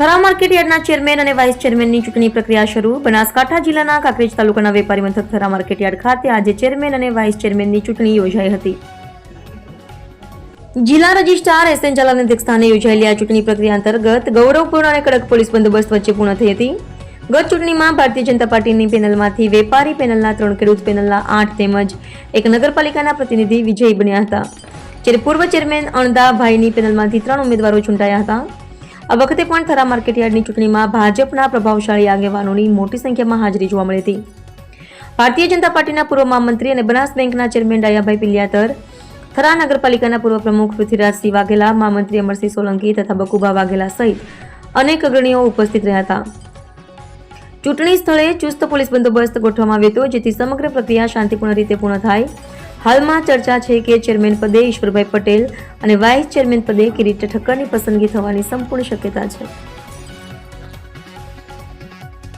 Thara market યાર્ડના chairman અને vice ચેરમેનની ચૂંટણી પ્રક્રિયા શરૂ. બનાસકાંઠા જિલ્લાના કાંકરેજ તાલુકાના વેપારી મથક થરા માર્કેટ યાર્ડ ખાતે આજે ચેરમેન અને વાઇસ ચેરમેનની ચૂંટણી યોજાઈ હતી. જિલ્લા રજિસ્ટ્રાર એસ એન ઝાલાના અધ્યક્ષસ્થાને યોજાયેલી આ ચૂંટણી પ્રક્રિયા અંતર્ગત ગૌરવપૂર્ણ અને કડક પોલીસ બંદોબસ્ત વચ્ચે પૂર્ણ થઈ હતી. ગત ચૂંટણીમાં ભારતીય જનતા પાર્ટીની પેનલમાંથી વેપારી પેનલના ત્રણ ખેડૂત પેનલના આઠ તેમજ એક નગરપાલિકાના પ્રતિનિધિ વિજયી બન્યા હતા. જ્યારે પૂર્વ ચેરમેન અણદાભાઈની પેનલમાંથી ત્રણ ઉમેદવારો ચૂંટાયા હતા. આ વખતે પણ થરા માર્કેટયાર્ડની ચૂંટણીમાં ભાજપના પ્રભાવશાળી આગેવાનોની મોટી સંખ્યામાં હાજરી જોવા મળી હતી. ભારતીય જનતા પાર્ટીના પૂર્વ મહામંત્રી અને બનાસ બેંકના ચેરમેન ડાયાભાઈ પિલિયાતર થરા નગરપાલિકાના પૂર્વ પ્રમુખ પૃથ્વીરાજસિંહ વાઘેલા, મહામંત્રી અમરસિંહ સોલંકી તથા બકુબા વાઘેલા સહિત અનેક અગ્રણીઓ ઉપસ્થિત રહ્યા હતા. ચૂંટણી સ્થળે ચુસ્ત પોલીસ બંદોબસ્ત ગોઠવવામાં આવ્યો હતો, જેથી સમગ્ર પ્રક્રિયા શાંતિપૂર્ણ રીતે પૂર્ણ થાય. હાલમાં ચર્ચા છે કે ચેરમેન પદે ઈશ્વરભાઈ પટેલ અને વાઇસ ચેરમેન પદે કિરીટ ઠક્કરની પસંદગી થવાની સંપૂર્ણ શક્યતા છે.